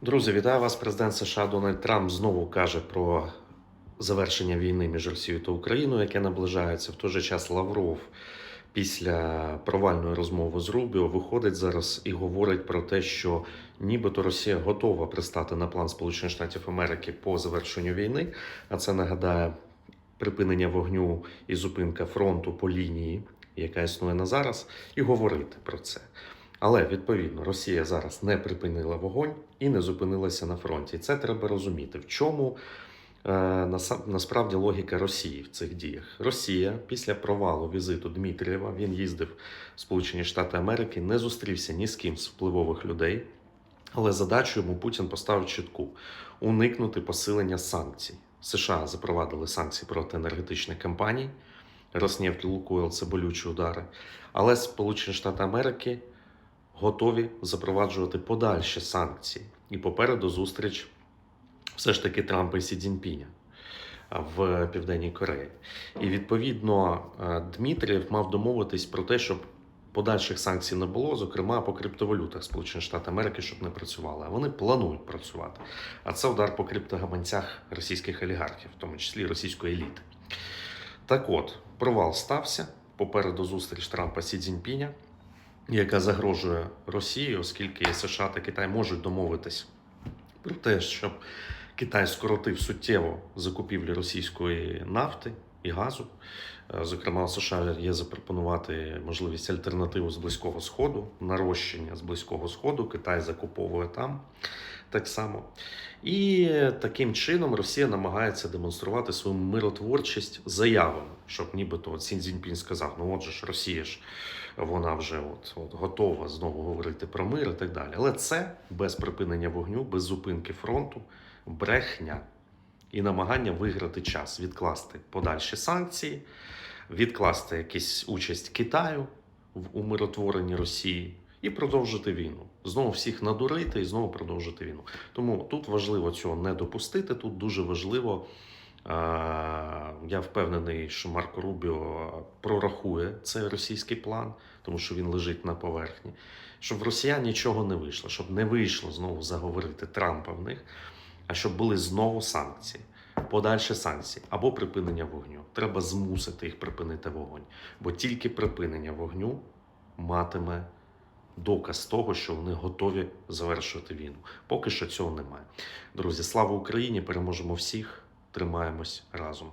Друзі, вітаю вас. Президент США Дональд Трамп знову каже про завершення війни між Росією та Україною, яке наближається. В той же час Лавров після провальної розмови з Рубіо виходить зараз і говорить про те, що нібито Росія готова пристати на план Сполучених Штатів Америки по завершенню війни. А це нагадає припинення вогню і зупинка фронту по лінії, яка існує на зараз, і говорити про це. Але відповідно Росія зараз не припинила вогонь і не зупинилася на фронті. Це треба розуміти. В чому е, насправді логіка Росії в цих діях? Росія після провалу візиту Дмитрієва він їздив в Сполучені Штати Америки, не зустрівся ні з ким з впливових людей. Але задачу йому Путін поставив чітку уникнути посилення санкцій. США запровадили санкції проти енергетичних компаній. Роснефть, Лукойл це болючі удари. Але Сполучені Штати Америки готові запроваджувати подальші санкції. І попереду зустріч все ж таки Трампа і Сі Цзіньпіня в Південній Кореї. І відповідно Дмитрієв мав домовитись про те, щоб подальших санкцій не було, зокрема по криптовалютах Сполучених Штатів Америки, щоб не працювали. А вони планують працювати. А це удар по криптогаманцях російських олігархів, в тому числі російської еліти. Так от, провал стався. Попереду зустріч Трампа Сі Цзіньпіня, яка загрожує Росії, оскільки США та Китай можуть домовитись про те, щоб Китай скоротив суттєво закупівлі російської нафти і газу. Е, Зокрема, США є запропонувати можливість альтернативу з Близького Сходу, нарощення з Близького Сходу. Китай закуповує там так само. І таким чином Росія намагається демонструвати свою миротворчість заявами, щоб нібито Сін Цзіньпін сказав: ну отже ж, Росія ж вона вже от, от готова знову говорити про мир і так далі. Але це без припинення вогню, без зупинки фронту, брехня і намагання виграти час, відкласти подальші санкції, відкласти якусь участь Китаю в умиротворенні Росії і продовжити війну. Знову всіх надурити і знову продовжити війну. Тому тут важливо цього не допустити. Тут дуже важливо. е, Я впевнений, що Марко Рубіо прорахує цей російський план, тому що він лежить на поверхні. Щоб в росіян нічого не вийшло, щоб не вийшло знову заговорити Трампа в них, а щоб були знову санкції, подальші санкції або припинення вогню. Треба змусити їх припинити вогонь, бо тільки припинення вогню матиме доказ того, що вони готові завершувати війну. Поки що цього немає. Друзі, слава Україні! Переможемо всіх! Тримаємось разом.